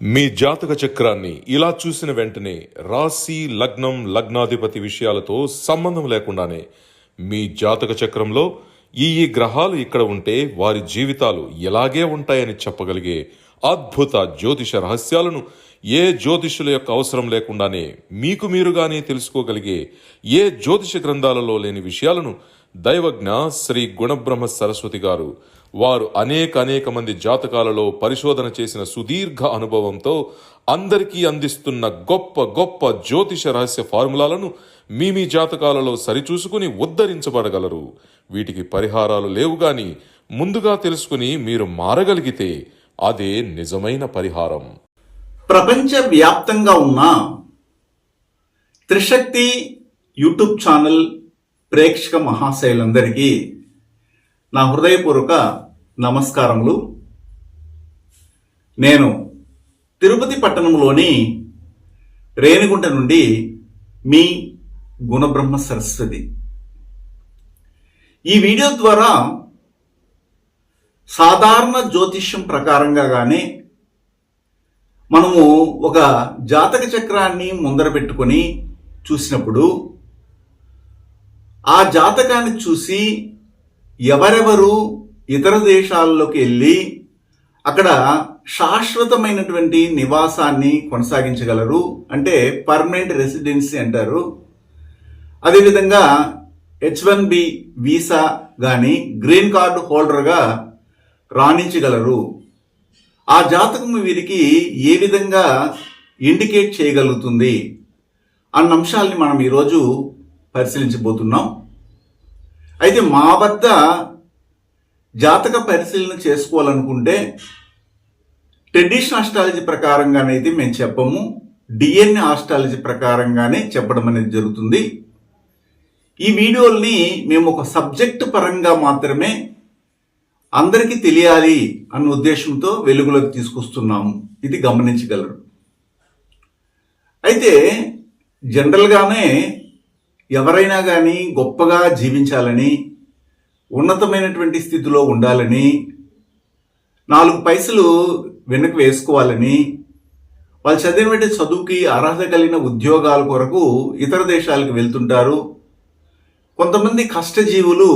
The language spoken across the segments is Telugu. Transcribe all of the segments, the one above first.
మీ జాతక చక్రాన్ని ఇలా చూసిన వెంటనే రాశి లగ్నం లగ్నాధిపతి విషయాలతో సంబంధం లేకుండానే మీ జాతక చక్రంలో ఈ ఈ గ్రహాలు ఇక్కడ ఉంటే వారి జీవితాలు ఎలాగే ఉంటాయని చెప్పగలిగే అద్భుత జ్యోతిష రహస్యాలను ఏ జ్యోతిషుల యొక్క అవసరం లేకుండానే మీకు మీరుగానే తెలుసుకోగలిగే ఏ జ్యోతిష గ్రంథాలలో లేని విషయాలను దైవజ్ఞ శ్రీ గుణబ్రహ్మ సరస్వతి గారు వారు అనేక అనేక మంది జాతకాలలో పరిశోధన చేసిన సుదీర్ఘ అనుభవంతో అందరికీ అందిస్తున్న గొప్ప గొప్ప జ్యోతిష రహస్య ఫార్ములాలను మీ మీ జాతకాలలో సరిచూసుకుని ఉద్ధరించబడగలరు. వీటికి పరిహారాలు లేవు గాని ముందుగా తెలుసుకుని మీరు మారగలిగితే అదే నిజమైన పరిహారం. ప్రపంచ వ్యాప్తంగా ఉన్న త్రిశక్తి యూట్యూబ్ ఛానల్ ప్రేక్షక మహాశైలందరికీ నా హృదయపూర్వక నమస్కారములు. నేను తిరుపతి పట్టణంలోని రేణిగుంట నుండి మీ గుణబ్రహ్మ సరస్వతి. ఈ వీడియో ద్వారా సాధారణ జ్యోతిష్యం ప్రకారంగా కానీ మనము ఒక జాతక చక్రాన్ని ముందర పెట్టుకొని చూసినప్పుడు ఆ జాతకాన్ని చూసి ఎవరెవరు ఇతర దేశాల్లోకి వెళ్ళి అక్కడ శాశ్వతమైనటువంటి నివాసాన్ని కొనసాగించగలరు అంటే పర్మనెంట్ రెసిడెన్సీ అంటారు. అదేవిధంగా హెచ్ వన్ బి వీసా కానీ గ్రీన్ కార్డు హోల్డర్గా రాణించగలరు. ఆ జాతకం వీరికి ఏ విధంగా ఇండికేట్ చేయగలుగుతుంది అన్న అంశాల్ని మనం ఈరోజు పరిశీలించబోతున్నాం. అయితే మా వద్ద జాతక పరిశీలన చేసుకోవాలనుకుంటే ట్రెడిషనల్ ఆస్ట్రాలజీ ప్రకారంగానైతే మేము చెప్పము. డిఎన్ఏ ఆస్ట్రాలజీ ప్రకారంగానే చెప్పడం అనేది జరుగుతుంది. ఈ వీడియోల్ని మేము ఒక సబ్జెక్ట్ పరంగా మాత్రమే అందరికీ తెలియాలి అన్న ఉద్దేశంతో వెలుగులోకి తీసుకొస్తున్నాము. ఇది గమనించగలరు. అయితే జనరల్గానే ఎవరైనా కానీ గొప్పగా జీవించాలని ఉన్నతమైనటువంటి స్థితిలో ఉండాలని నాలుగు పైసలు వెనక్కి వేసుకోవాలని వాళ్ళు చదివినటువంటి చదువుకి అర్హత కలిగిన ఉద్యోగాల కొరకు ఇతర దేశాలకు వెళ్తుంటారు. కొంతమంది కష్టజీవులు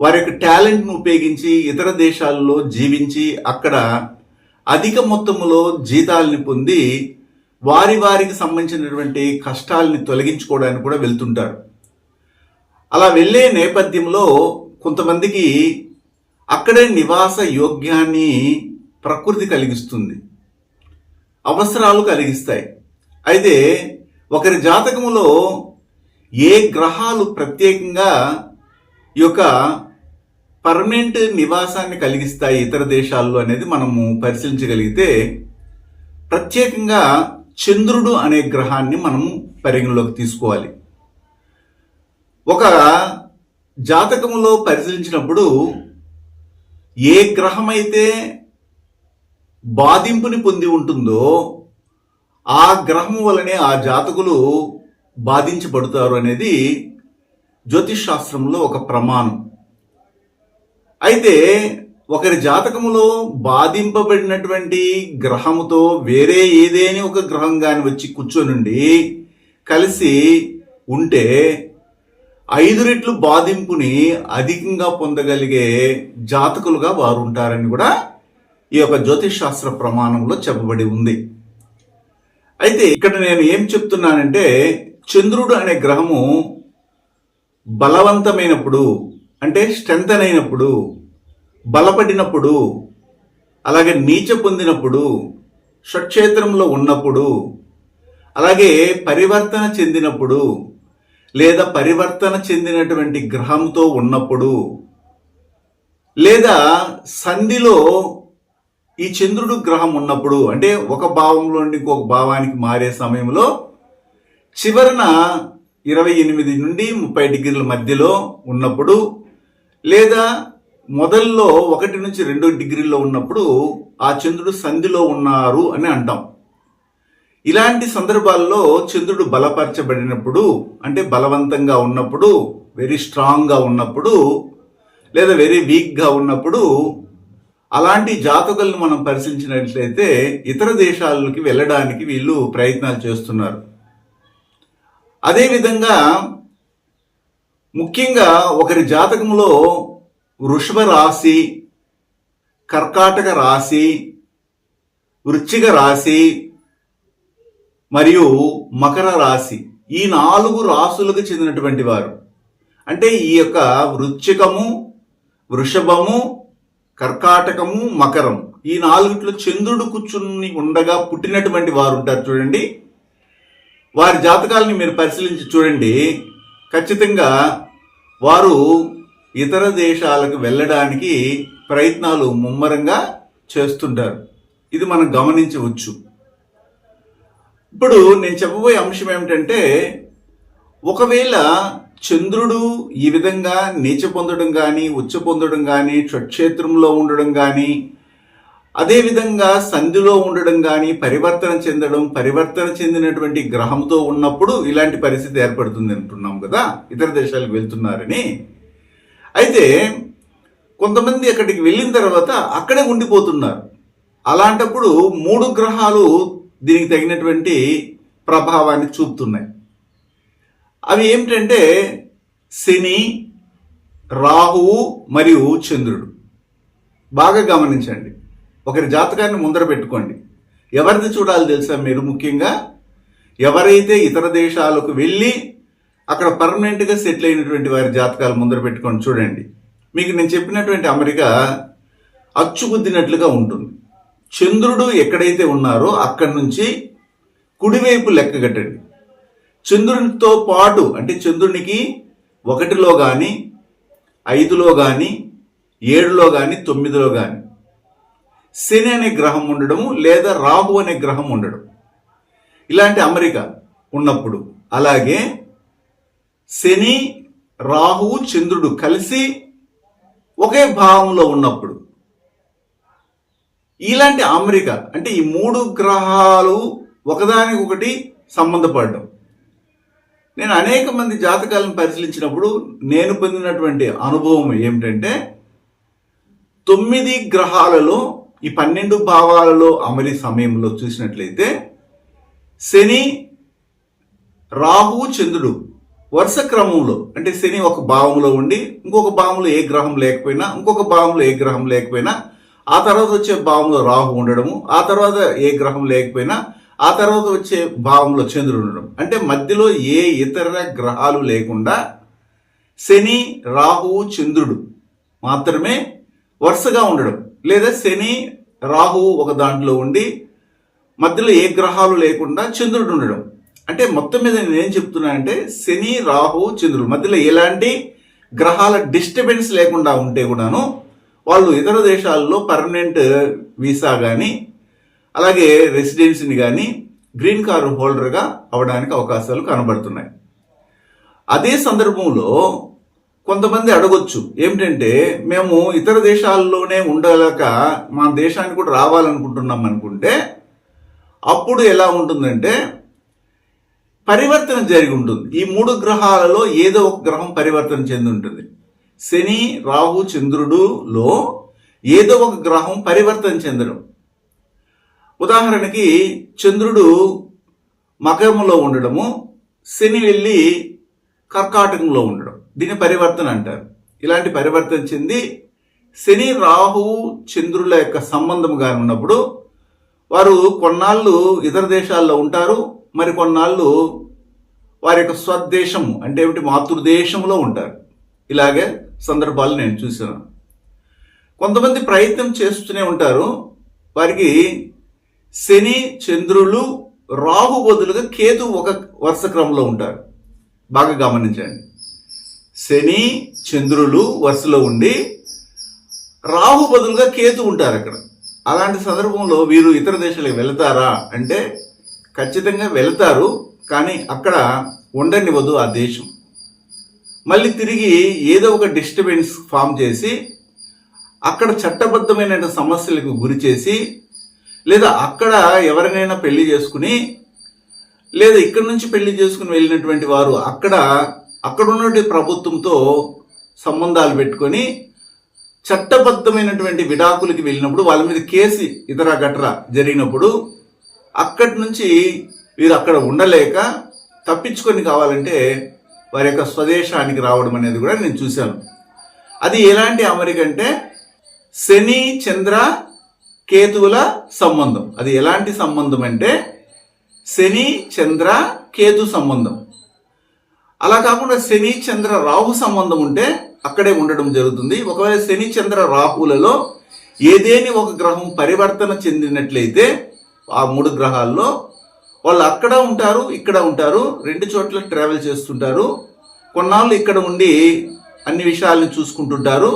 వారి యొక్క టాలెంట్ను ఉపయోగించి ఇతర దేశాల్లో జీవించి అక్కడ అధిక మొత్తంలో జీతాలని పొంది వారి వారికి సంబంధించినటువంటి కష్టాలని తొలగించుకోవడానికి కూడా వెళ్తుంటారు. అలా వెళ్ళే నేపథ్యంలో కొంతమందికి అక్కడే నివాస యోగ్యాన్ని ప్రకృతి కలిగిస్తుంది. అవసరాలు కలిగిస్తాయి. అయితే ఒకరి జాతకములో ఏ గ్రహాలు ప్రత్యేకంగా ఈ యొక్క పర్మనెంట్ నివాసాన్ని కలిగిస్తాయి ఇతర దేశాల్లో అనేది మనము పరిశీలించగలిగితే ప్రత్యేకంగా చంద్రుడు అనే గ్రహాన్ని మనం పరిగణలోకి తీసుకోవాలి. ఒక జాతకములో పరిశీలించినప్పుడు ఏ గ్రహమైతే బాధింపుని పొంది ఉంటుందో ఆ గ్రహం వలనే ఆ జాతకులు బాధించబడతారు అనేది జ్యోతిష్ శాస్త్రంలో ఒక ప్రమాణం. అయితే ఒకరి జాతకములో బాధింపబడినటువంటి గ్రహముతో వేరే ఏదేని ఒక గ్రహం కాని వచ్చి కూర్చొనుండి కలిసి ఉంటే ఐదు రెట్లు బాధింపుని అధికంగా పొందగలిగే జాతకులుగా వారు ఉంటారని కూడా ఈ యొక్క జ్యోతిష్ శాస్త్ర ప్రమాణంలో చెప్పబడి ఉంది. అయితే ఇక్కడ నేను ఏం చెప్తున్నానంటే చంద్రుడు అనే గ్రహము బలవంతమైనప్పుడు అంటే స్ట్రెంత్ అయినప్పుడు బలపడినప్పుడు అలాగే నీచ పొందినప్పుడు షట్క్షేత్రంలో ఉన్నప్పుడు అలాగే పరివర్తన చెందినప్పుడు లేదా పరివర్తన చెందినటువంటి గ్రహంతో ఉన్నప్పుడు లేదా సంధిలో ఈ చంద్రుడు గ్రహం ఉన్నప్పుడు అంటే ఒక భావంలో నుండి ఇంకొక భావానికి మారే సమయంలో చివరన ఇరవై ఎనిమిది నుండి ముప్పై డిగ్రీల మధ్యలో ఉన్నప్పుడు లేదా మొదల్లో ఒకటి నుంచి రెండు డిగ్రీల్లో ఉన్నప్పుడు ఆ చంద్రుడు సంధిలో ఉన్నారు అని అంటాం. ఇలాంటి సందర్భాల్లో చంద్రుడు బలపరచబడినప్పుడు అంటే బలవంతంగా ఉన్నప్పుడు వెరీ స్ట్రాంగ్గా ఉన్నప్పుడు లేదా వెరీ వీక్గా ఉన్నప్పుడు అలాంటి జాతకులను మనం పరిశీలించినట్లయితే ఇతర దేశాలకి వెళ్ళడానికి వీళ్ళు ప్రయత్నాలు చేస్తున్నారు. అదేవిధంగా ముఖ్యంగా ఒకరి జాతకంలో వృషభ రాశి కర్కాటక రాశి వృశ్చిక రాశి మరియు మకర రాశి ఈ నాలుగు రాసులకు చెందినటువంటి వారు. అంటే ఈ యొక్క వృశ్చికము వృషభము కర్కాటకము మకరం. ఈ నాలుగిట్లో చంద్రుడు కూర్చుని ఉండగా పుట్టినటువంటి వారు ఉంటారు చూడండి. వారి జాతకాలని మీరు పరిశీలించి చూడండి. ఖచ్చితంగా వారు ఇతర దేశాలకు వెళ్ళడానికి ప్రయత్నాలు ముమ్మరంగా చేస్తుంటారు. ఇది మనం గమనించవచ్చు. ఇప్పుడు నేను చెప్పబోయే అంశం ఏమిటంటే ఒకవేళ చంద్రుడు ఈ విధంగా నీచ పొందడం కానీ ఉచ్చ పొందడం కానీ స్వక్షేత్రంలో ఉండడం కానీ అదేవిధంగా సంధిలో ఉండడం కానీ పరివర్తన చెందడం పరివర్తన చెందినటువంటి గ్రహంతో ఉన్నప్పుడు ఇలాంటి పరిస్థితి ఏర్పడుతుంది అంటున్నాం కదా. ఇతర దేశాలకు వెళ్తున్నారని. అయితే కొంతమంది అక్కడికి వెళ్ళిన తర్వాత అక్కడే ఉండిపోతున్నారు. అలాంటప్పుడు మూడు గ్రహాలు దీనికి తగినటువంటి ప్రభావాన్ని చూపుతున్నాయి. అవి ఏమిటంటే శని రాహువు మరియు చంద్రుడు. బాగా గమనించండి. ఒకరి జాతకాన్ని ముందర పెట్టుకోండి. ఎవరిది చూడాలి తెలుసా మీరు ముఖ్యంగా? ఎవరైతే ఇతర దేశాలకు వెళ్ళి అక్కడ పర్మనెంట్గా సెటిల్ అయినటువంటి వారి జాతకాలు ముందర పెట్టుకొని చూడండి. మీకు నేను చెప్పినటువంటి అమెరికా అచ్చుగుద్దినట్లుగా ఉంటుంది. చంద్రుడు ఎక్కడైతే ఉన్నారో అక్కడి నుంచి కుడివైపు లెక్క కట్టండి. చంద్రునితో పాటు అంటే చంద్రునికి ఒకటిలో కానీ ఐదులో కానీ ఏడులో కానీ తొమ్మిదిలో కానీ శని అనే గ్రహం ఉండడం లేదా రాహు అనే గ్రహం ఉండడం. ఇలాంటి అమెరికా ఉన్నప్పుడు అలాగే శని రాహు చంద్రుడు కలిసి ఒకే భావంలో ఉన్నప్పుడు. ఇలాంటి అమెరికా అంటే ఈ మూడు గ్రహాలు ఒకదానికొకటి సంబంధపడడం. నేను అనేక మంది జాతకాలను పరిశీలించినప్పుడు నేను పొందినటువంటి అనుభవం ఏమిటంటే తొమ్మిది గ్రహాలలో ఈ పన్నెండు భావాలలో అమలి సమయంలో చూసినట్లయితే శని రాహు చంద్రుడు వరుస క్రమంలో అంటే శని ఒక భావంలో ఉండి ఇంకొక భావంలో ఏ గ్రహం లేకపోయినా ఇంకొక భావంలో ఏ గ్రహం లేకపోయినా ఆ తర్వాత వచ్చే భావంలో రాహు ఉండడము ఆ తర్వాత ఏ గ్రహం లేకపోయినా ఆ తర్వాత వచ్చే భావంలో చంద్రుడు ఉండడం. అంటే మధ్యలో ఏ ఇతర గ్రహాలు లేకుండా శని రాహువు చంద్రుడు మాత్రమే వరుసగా ఉండడం. లేదా శని రాహువు ఒక దాంట్లో ఉండి మధ్యలో ఏ గ్రహాలు లేకుండా చంద్రుడు ఉండడం. అంటే మొత్తం మీద నేను ఏం చెప్తున్నానంటే శని రాహు చంద్రుడు మధ్యలో ఎలాంటి గ్రహాల డిస్టర్బెన్స్ లేకుండా ఉంటే కూడాను వాళ్ళు ఇతర దేశాల్లో పర్మనెంట్ వీసా కానీ అలాగే రెసిడెన్సీని కానీ గ్రీన్ కార్డు హోల్డర్గా అవడానికి అవకాశాలు కనబడుతున్నాయి. అదే సందర్భంలో కొంతమంది అడగొచ్చు ఏమిటంటే మేము ఇతర దేశాల్లోనే ఉండలేక మా దేశానికి కూడా రావాలనుకుంటున్నాం అనుకుంటే అప్పుడు ఎలా ఉంటుందంటే పరివర్తన జరిగి ఉంటుంది. ఈ మూడు గ్రహాలలో ఏదో ఒక గ్రహం పరివర్తన చెంది ఉంటుంది. శని రాహు చంద్రుడులో ఏదో ఒక గ్రహం పరివర్తన చెందడం. ఉదాహరణకి చంద్రుడు మకరములో ఉండడము శని వెళ్ళి కర్కాటకంలో ఉండడం. దీని పరివర్తన అంటారు. ఇలాంటి పరివర్తన చెంది శని రాహు చంద్రుల యొక్క సంబంధం కానీ ఉన్నప్పుడు వారు కొన్నాళ్ళు ఇతర దేశాల్లో ఉంటారు మరి కొన్నాళ్ళు వారి యొక్క స్వదేశం అంటే ఏమిటి మాతృదేశంలో ఉంటారు. ఇలాగే సందర్భాలు నేను చూసాను కొంతమంది ప్రయత్నం చేస్తూనే ఉంటారు. వారికి శని చంద్రులు రాహు బదులుగా కేతు ఒక వరుస క్రమంలో ఉంటారు. బాగా గమనించండి. శని చంద్రులు వరుసలో ఉండి రాహు బదులుగా కేతు ఉంటారు అక్కడ. అలాంటి సందర్భంలో వీరు ఇతర దేశాలకు వెళతారా అంటే ఖచ్చితంగా వెళతారు కానీ అక్కడ ఉండనివ్వదు ఆ దేశం. మళ్ళీ తిరిగి ఏదో ఒక డిస్టర్బెన్స్ ఫామ్ చేసి అక్కడ చట్టబద్ధమైన సమస్యలకు గురి చేసి లేదా అక్కడ ఎవరినైనా పెళ్ళి చేసుకుని లేదా ఇక్కడి నుంచి పెళ్ళి చేసుకుని వెళ్ళినటువంటి వారు అక్కడ అక్కడ ఉన్నటువంటి ప్రభుత్వంతో సంబంధాలు పెట్టుకొని చట్టబద్ధమైనటువంటి విడాకులకి వెళ్ళినప్పుడు వాళ్ళ మీద కేసు ఇతర గట్రా జరిగినప్పుడు అక్కడి నుంచి వీరు అక్కడ ఉండలేక తప్పించుకొని కావాలంటే వారి యొక్క స్వదేశానికి రావడం అనేది కూడా నేను చూశాను. అది ఎలాంటి అమరిక అంటే శని చంద్ర కేతువుల సంబంధం. అది ఎలాంటి సంబంధం అంటే శని చంద్ర కేతు సంబంధం. అలా కాకుండా శని చంద్ర రాహు సంబంధం ఉంటే అక్కడే ఉండడం జరుగుతుంది. ఒకవేళ శని చంద్ర రాహులలో ఏదేని ఒక గ్రహం పరివర్తన చెందినట్లయితే ఆ మూడు గ్రహాల్లో వాళ్ళు అక్కడ ఉంటారు ఇక్కడ ఉంటారు రెండు చోట్ల ట్రావెల్ చేస్తుంటారు. కొన్నాళ్ళు ఇక్కడ ఉండి అన్ని విషయాల్ని చూసుకుంటుంటారు.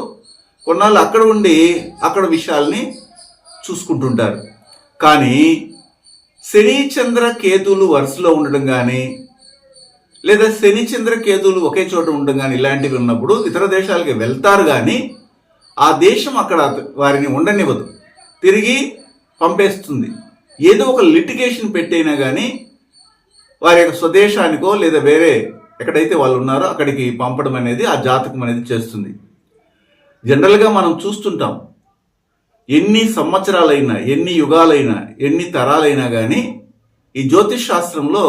కొన్నాళ్ళు అక్కడ ఉండి అక్కడ విషయాల్ని చూసుకుంటుంటారు. కానీ శని చంద్ర కేతువులు వరుసలో ఉండడం కానీ లేదా శని చంద్ర కేతువులు ఒకే చోట ఉండడం కానీ ఇలాంటివి ఉన్నప్పుడు ఇతర దేశాలకి వెళ్తారు కానీ ఆ దేశం అక్కడ వారిని ఉండనివ్వదు. తిరిగి పంపేస్తుంది. ఏదో ఒక లిటిగేషన్ పెట్టైనా కానీ వారి యొక్క స్వదేశానికో లేదా వేరే ఎక్కడైతే వాళ్ళు ఉన్నారో అక్కడికి పంపడం అనేది ఆ జాతకం అనేది చేస్తుంది. జనరల్గా మనం చూస్తుంటాం. ఎన్ని సంవత్సరాలైనా ఎన్ని యుగాలైనా ఎన్ని తరాలైనా కానీ ఈ జ్యోతిష్ శాస్త్రంలో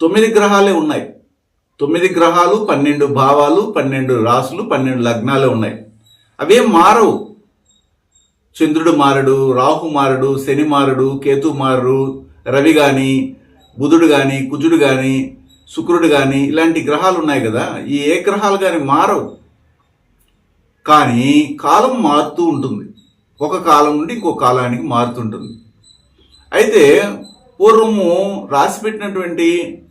తొమ్మిది గ్రహాలే ఉన్నాయి. తొమ్మిది గ్రహాలు పన్నెండు భావాలు పన్నెండు రాసులు పన్నెండు లగ్నాలే ఉన్నాయి. అవే మారవు. చంద్రుడు మారడు రాహు మారడు శని మారడు కేతు మారడు రవి గాని బుధుడు గాని కుజుడు గాని శుక్రుడు గాని ఇలాంటి గ్రహాలు ఉన్నాయి కదా. ఈ ఏ గ్రహాలు కానీ మారవు. కానీ కాలం మారుతూ ఉంటుంది. ఒక కాలం నుండి ఇంకో కాలానికి మారుతుంటుంది అయితే పూర్వము రాసిపెట్టినటువంటి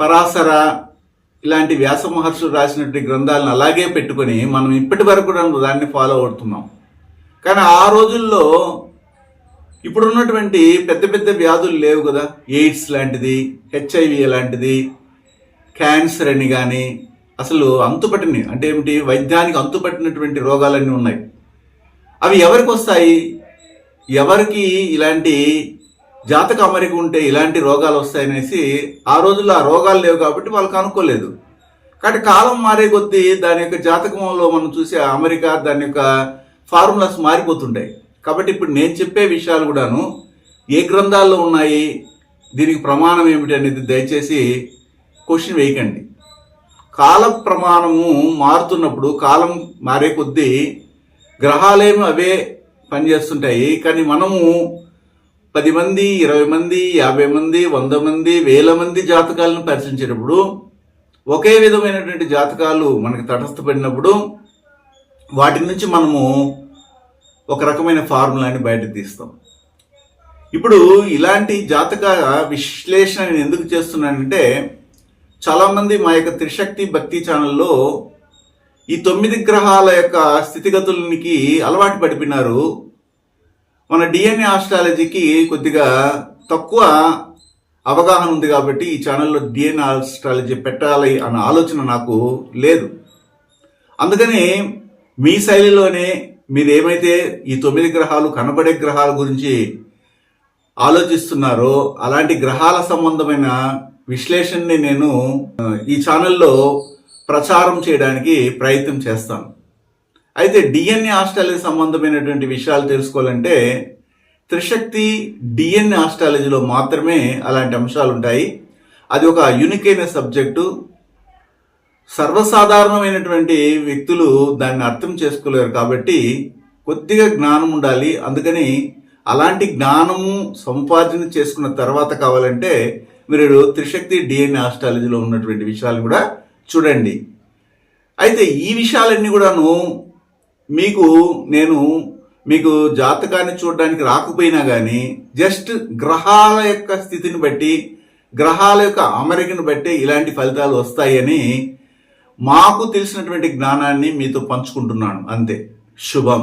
పరాశర ఇలాంటి వ్యాస మహర్షులు రాసినటువంటి గ్రంథాలను అలాగే పెట్టుకొని మనం ఇప్పటి వరకు దాన్ని ఫాలో అవుతున్నాం. కానీ ఆ రోజుల్లో ఇప్పుడున్నటువంటి పెద్ద పెద్ద వ్యాధులు లేవు కదా. ఎయిడ్స్ లాంటిది హెచ్ఐవి లాంటిది క్యాన్సర్ అని కానీ అసలు అంతుపట్టిన అంటే ఏమిటి? వైద్యానికి అంతుపట్టినటువంటి రోగాలన్నీ ఉన్నాయి. అవి ఎవరికి వస్తాయి? ఎవరికి ఇలాంటి జాతక అమరిక ఉంటే ఇలాంటి రోగాలు వస్తాయనేసి ఆ రోజుల్లో ఆ రోగాలు లేవు కాబట్టి వాళ్ళు కనుక్కోలేదు కాబట్టి కాలం మారే కొద్దీ దాని యొక్క జాతకంలో మనం చూసే అమెరికా దాని యొక్క ఫార్ములాస్ మారిపోతుంటాయి. కాబట్టి ఇప్పుడు నేను చెప్పే విషయాలు కూడాను ఏ గ్రంథాల్లో ఉన్నాయి దీనికి ప్రమాణం ఏమిటి అనేది దయచేసి క్వశ్చన్ వేయకండి. కాల ప్రమాణము మారుతున్నప్పుడు కాలం మారే కొద్దీ గ్రహాలేమి అవే పనిచేస్తుంటాయి. కానీ మనము పది మంది ఇరవై మంది యాభై మంది వంద మంది వేల మంది జాతకాలను పరిశీలించేటప్పుడు ఒకే విధమైనటువంటి జాతకాలు మనకి తటస్థపడినప్పుడు వాటి నుంచి మనము ఒక రకమైన ఫార్ములాని బయట తీస్తాం. ఇప్పుడు ఇలాంటి జాతక విశ్లేషణ నేను ఎందుకు చేస్తున్నానంటే చాలామంది మా యొక్క త్రిశక్తి భక్తి ఛానల్లో ఈ తొమ్మిది గ్రహాల యొక్క స్థితిగతులకి అలవాటు పడిపోయినారు. మన డిఎన్ఏ ఆస్ట్రాలజీకి కొద్దిగా తక్కువ అవగాహన ఉంది కాబట్టి ఈ ఛానల్లో డిఎన్ఏ ఆస్ట్రాలజీ పెట్టాలి అన్న ఆలోచన నాకు లేదు. అందుకని మీ శైలిలోనే మీరు ఏమైతే ఈ తొమ్మిది గ్రహాలు కనబడే గ్రహాల గురించి ఆలోచిస్తున్నారో అలాంటి గ్రహాల సంబంధమైన విశ్లేషణని నేను ఈ ఛానల్లో ప్రచారం చేయడానికి ప్రయత్నం చేస్తాను. అయితే డిఎన్ఏ ఆస్ట్రాలజీ సంబంధమైనటువంటి విషయాలు తెలుసుకోవాలంటే త్రిశక్తి డిఎన్ఏ ఆస్ట్రాలజీలో మాత్రమే అలాంటి అంశాలు ఉంటాయి. అది ఒక యునిక్ అయిన సబ్జెక్టు సర్వసాధారణమైనటువంటి వ్యక్తులు దాన్ని అర్థం చేసుకోలేరు కాబట్టి కొద్దిగా జ్ఞానం ఉండాలి. అందుకని అలాంటి జ్ఞానము సంపాదన చేసుకున్న తర్వాత కావాలంటే మీరు త్రిశక్తి డిఎన్ఏ ఆస్ట్రాలజీలో ఉన్నటువంటి విషయాలు కూడా చూడండి. అయితే ఈ విషయాలన్నీ కూడాను మీకు నేను మీకు జాతకాన్ని చూడడానికి రాకపోయినా కానీ జస్ట్ గ్రహాల యొక్క స్థితిని బట్టి గ్రహాల యొక్క అమరికను బట్టి ఇలాంటి ఫలితాలు వస్తాయని మాకు తెలిసినటువంటి జ్ఞానాన్ని మీతో పంచుకుంటున్నాను. అంతే. శుభం.